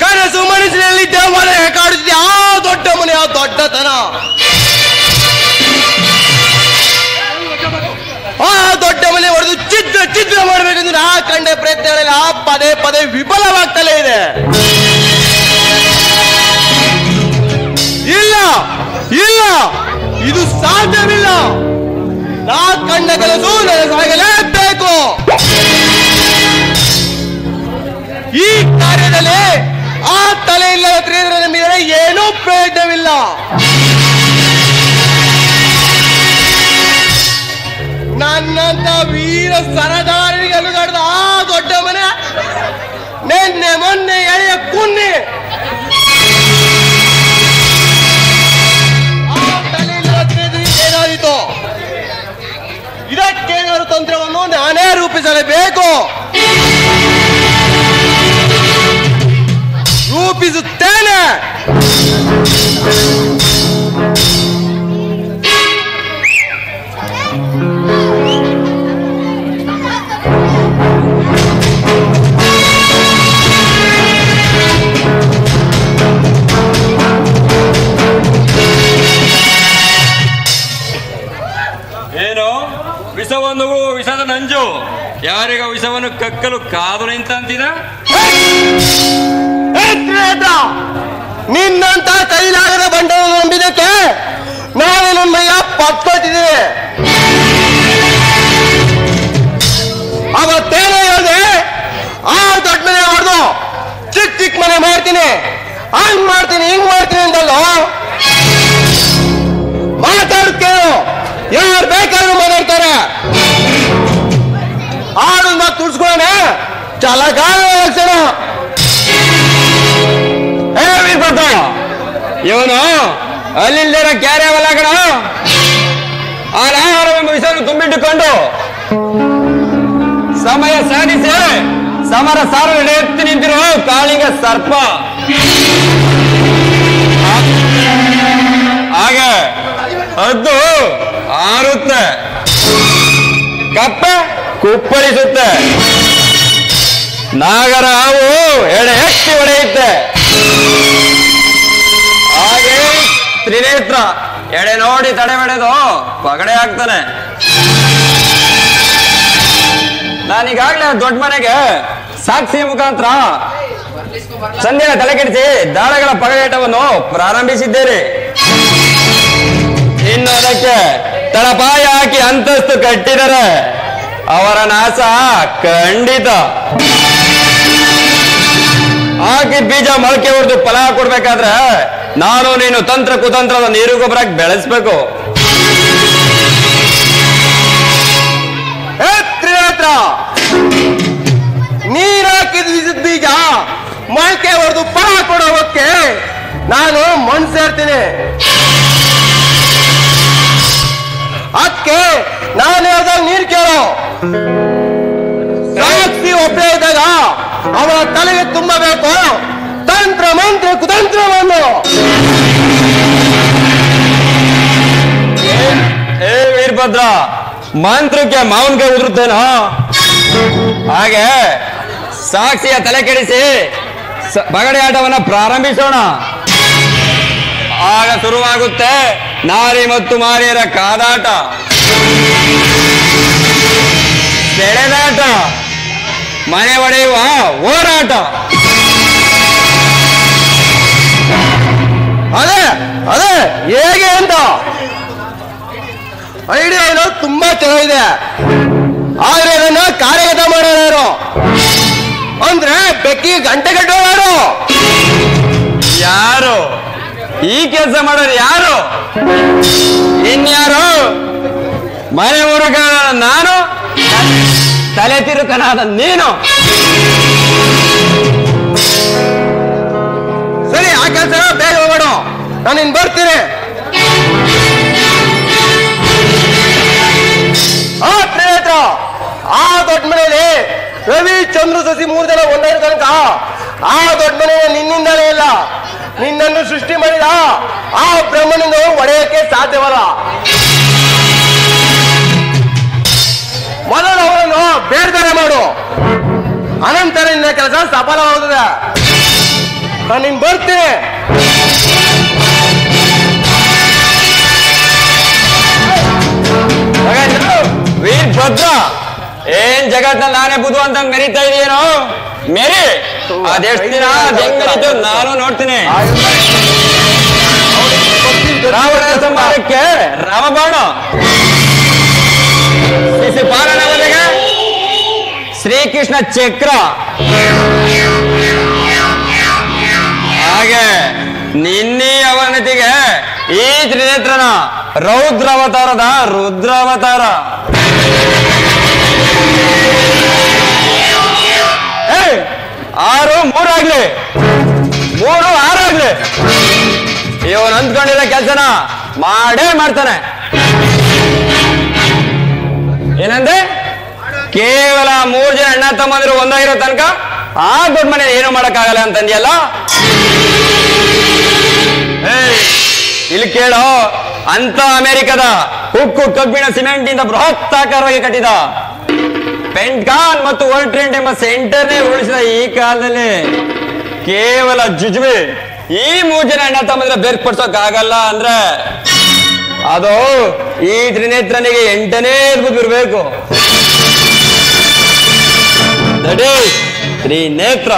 ಕನಸು ಮನಸ್ಸಿನಲ್ಲಿ ದೇವಾಲಯ ಕಾಡುತ್ತಿದೆ ಆ ದೊಡ್ಡ ಮನೆ, ಆ ದೊಡ್ಡತನ. ಆ ದೊಡ್ಡ ಮನೆ ಹೊಡೆದು ಚಿತ್ರ ಚಿತ್ರ ಮಾಡಬೇಕೆಂದು ನಾ ಕಂಡ ಪ್ರಯತ್ನಗಳಲ್ಲಿ ಆ ಪದೇ ಪದೇ ವಿಫಲವಾಗ್ತಲೇ ಇದೆ. ಇಲ್ಲ ಇಲ್ಲ, ಇದು ಸಾಧ್ಯವಿಲ್ಲ. ನಾ ಕಂಡ ಕನಸು ನನಸಾಗಲೇಬೇಕು ಪ್ರಯೋಜನವಿಲ್ಲ ನನ್ನಂತ ವೀರ ಸರದಾರರಿಗೆ ಅಲುಗಾಡ್ದ ಆ ದೊಡ್ಡ ಮನೆ, ನಿನ್ನೆ ಮೊನ್ನೆ ಎಳೆಯ ಕುನ್ನಿ. ಏನಾದೀತು? ಇದಕ್ಕೇನಾದ್ರು ತಂತ್ರವನ್ನು ನಾನೇ ರೂಪಿಸಲೇಬೇಕು. ರೂಪಿಸುತ್ತೇನೆ. ಏನು ವಿಷವನ್ನು ವಿಷದ ಯಾರಿಗ ವಿಷವನ್ನು ಕಕ್ಕಲು ಕಾದು ತ್ರಿನೇತ್ರ, ನಿನ್ನಂತ ಕೈಲಾಗದ ಬಂಡವನ್ನು ನಂಬಿದಕ್ಕೆ ನಾನು ನಮ್ಮಯ್ಯ ಪತ್ಕೊತಿದ್ದೀನಿ ಅವತ್ತೇನೋ ಹೇಳಿದೆ, ಆ ದೊಡ್ಡ ಮನೆ ಹೊಡೆದು ಚಿಕ್ಕ ಚಿಕ್ಕ ಮನೆ ಮಾಡ್ತೀನಿ. ಹಂಗ್ ಮಾಡ್ತೀನಿ, ಹಿಂಗ್ ಮಾಡ್ತೀನಿ ಅಂತಲ್ಲ ಮಾತಾಡ್ತೇನು ಯಾರು ಬೇಕಾದ್ರು ಮಾತಾಡ್ತಾರೆ. ಆಡು ಮತ್ತೆ ತುಡ್ಸ್ಕೊಳ್ಳೋಣ ಚಲಗಾಲ ಇವನು ಕ್ಯಾರೆ ಕ್ಯಾರ್ಯವಲ್ಲ ಕಣ? ಆ ನಾಯಕರ ವಿಷಯವನ್ನು ತುಂಬಿಟ್ಟುಕೊಂಡು ಸಮಯ ಸಾಧಿಸಿ. ಸಮರ ಸಾರು ಎತ್ತಿ ನಿಂತಿರುವ ಕಾಳಿಂಗ ಸರ್ಪ. ಹಾಗೆ ಅದು ಆರುತ್ತೆ ಕಪ್ಪೆ ಕುಪ್ಪಳಿಸುತ್ತೆ. ನಾಗರ ಹಾವು ಎಡೆ ಎತ್ತಿ ಹೊಡೆಯುತ್ತೆ. ತ್ರಿನೇತ್ರ. ಎಡೆ ನೋಡಿ ತಡೆ ಬಡೆದು ಪಗಡೆ ಆಗ್ತಾನೆ ನಾನೀಗಾಗ್ಲೇ ದೊಡ್ಡ ಮನೆಗೆ ಸಾಕ್ಷಿ ಮುಖಾಂತರ ಸಂಧ್ಯಾ ತಲೆಕೆಡಿಸಿ ದಾಳಗಳ ಪಗಡೇಟವನ್ನು ಪ್ರಾರಂಭಿಸಿದ್ದೇನೆ. ಇನ್ನು ಅದಕ್ಕೆ ತಳಪಾಯ ಹಾಕಿ ಅಂತಸ್ತು ಕಟ್ಟಿದರೆ ಅವರ ನಾಶ ಖಂಡಿತ. ಹಾಕಿ ಬೀಜ ಮೊಳಕೆ ಹೊಡೆದು ಫಲ ಕೊಡ್ಬೇಕಾದ್ರೆ ನಾನು ನೀನು ತಂತ್ರ ಕುತಂತ್ರದ ನೀರು ಗೊಬ್ಬರ ಬೆಳೆಸ್ಬೇಕು. ತ್ರಿನೇತ್ರ! ನೀರ್ ಹಾಕಿದ ಬೀಜದ ಬೀಜ ಮೊಳಕೆ ಹೊಡೆದು ಫಲ ಕೊಡೋಕೆ ನಾನು ಮಣ್ ಸೇರ್ತೀನಿ. ಅದಕ್ಕೆ ನಾನು ಹೇಳ್ದಾಗ ನೀರ್ ಕೇಳೋ. ಅವರ ತಲೆಗೆ ತುಂಬಬೇಕು. ತಂತ್ರ ಮಂತ್ರ, ಕುತಂತ್ರವನ್ನು. ಏ ವೀರಭದ್ರ, ಮಂತ್ರಕ್ಕೆ ಮಾವನ್ಗೆ ಉದುರುತ್ತೇನೋ? ಹಾಗೆ ಸಾಕ್ಷಿಯ ತಲೆ ಕೆಡಿಸಿ ಬಗಡೆ ಆಟವನ್ನ ಪ್ರಾರಂಭಿಸೋಣ. ಆಗ ಶುರುವಾಗುತ್ತೆ ನಾರಿ ಮತ್ತು ಮಾರಿಯರ ಕಾದಾಟ. ಸೆಳೆದಾಟ. ಮನೆ ಒಡೆಯುವ ಹೋರಾಟ. ಅದೇ ಅದೇ, ಹೇಗೆ ಅಂತ? ಐಡಿಯಾ ತುಂಬಾ ಚೆನ್ನಾಗಿದೆ. ಆದ್ರೆ ಅದನ್ನ ಕಾರ್ಯಗತ ಮಾಡೋರು ಅಂದ್ರೆ ಬೆಕ್ಕಿ ಗಂಟೆ ಕಟ್ಟೋರು ಯಾರು? ಈ ಕೆಲಸ ಮಾಡೋರು ಯಾರು? ಇನ್ಯಾರು? ಮನೆ ಹುಡುಗ ನಾನು? ತಲೆ ತಿರುಕನಾದ ನೀನು. ಸರಿ, ಆ ಕೆಲಸ ಬೇಗ ಹೋಗೋಣ ನಾನು ಇನ್ ಬರ್ತೀನಿ. ಆ ಪ್ರೇತ ಆ ದೊಡ್ಡ ಮನೆಯಲ್ಲಿ ರವಿ, ಚಂದ್ರ, ಸಸಿ ಮೂರು ಜನ ಒಂದೇ ತನಕ. ಆ ದೊಡ್ಡ ಮನೆಯ ನಿನ್ನಿಂದಲೇ ಇಲ್ಲ. ನಿನ್ನನ್ನು ಸೃಷ್ಟಿ ಮಾಡಿದ ಆ ಬ್ರಹ್ಮನಿಂದ ಒಡೆಯಕ್ಕೆ ಸಾಧ್ಯವಲ್ಲ. ಮೊದಲು ಅವರನ್ನು ಬೇರೆ ಬೇರೆ ಮಾಡು. ಅನಂತರ ನಿನ್ನ ಕೆಲಸ ಸಫಲವಾಗುತ್ತದೆ. ನಾನು ನಿನ್ ಬರ್ತೀನಿ. ಭದ್ರ ಏನ್ ಜಗತ್ತ ನಾನೇ ಬುದು ಅಂತ ಮೆರಿತಾ ಇದೆಯೇನೋ? ಮೇರಿ ಅದೆಷ್ಟು ದಿನ ನಾನು ನೋಡ್ತೀನಿ. ರಾವಣ ಸಂಹಾರಕ್ಕೆ ರಾಮಬಾಣ. ಶಿಶುಪಾಲನ ವಧೆಗೆ ಶ್ರೀಕೃಷ್ಣ ಚಕ್ರ. ಹಾಗೆ ನಿನ್ನೆ ಅವನತಿಗೆ ಈ ತ್ರಿನೇತ್ರನ ರೌದ್ರಾವತಾರದ ರುದ್ರಾವತಾರ. ಆರು ಮೂರಾಗ್ಲಿ ಮೂರು ಆರಾಗ್ಲಿ ಇವನು ಅಂದ್ಕೊಂಡಿರೋ ಕೆಲಸನ ಮಾಡೇ ಮಾಡ್ತಾನೆ. ಏನಂದ್ರೆ ಕೇವಲ ಮೂರ್ ಜನ ಅಣ್ಣ ತಮ್ಮಂದಿರು ಒಂದಾಗಿರೋ ತನಕ ಆ ದೊಡ್ಡ ಮನೆ ಏನು ಮಾಡಕ್ಕಾಗಲ್ಲ ಅಂತಂದ್ಯಲ್ಲ ಇಲ್ಲಿ ಕೇಳೋ, ಅಂತ ಅಮೆರಿಕದ ಉಕ್ಕು ಕಬ್ಬಿಣ ಸಿಮೆಂಟ್ ಇಂದ ಬೃಹತ್ತಾಕಾರವಾಗಿ ಕಟ್ಟಿದ ಪೆಂಟ್ಗಾನ್ ಮತ್ತು ವರ್ಲ್ಡ್ ಟ್ರೆಂಡ್ ಎಂಬ ಸೆಂಟರ್ನೇ ಉಳಿಸಿದ ಈ ಕಾಲದಲ್ಲಿ ಕೇವಲ ಜುಜುವೆ ಈ ಮೂರ್ ಜನ ಅಣ್ಣ ತಮ್ಮಂದ್ರೆ ಬೇರ್ಪಡಿಸೋಕ್ ಆಗಲ್ಲ ಅಂದ್ರೆ ಅದು ಈ ತ್ರಿನೇತ್ರನಿಗೆ ಎಂಟನೇ ಇರ್ಬೇಕು. ದಟ್ ತ್ರಿನೇತ್ರ.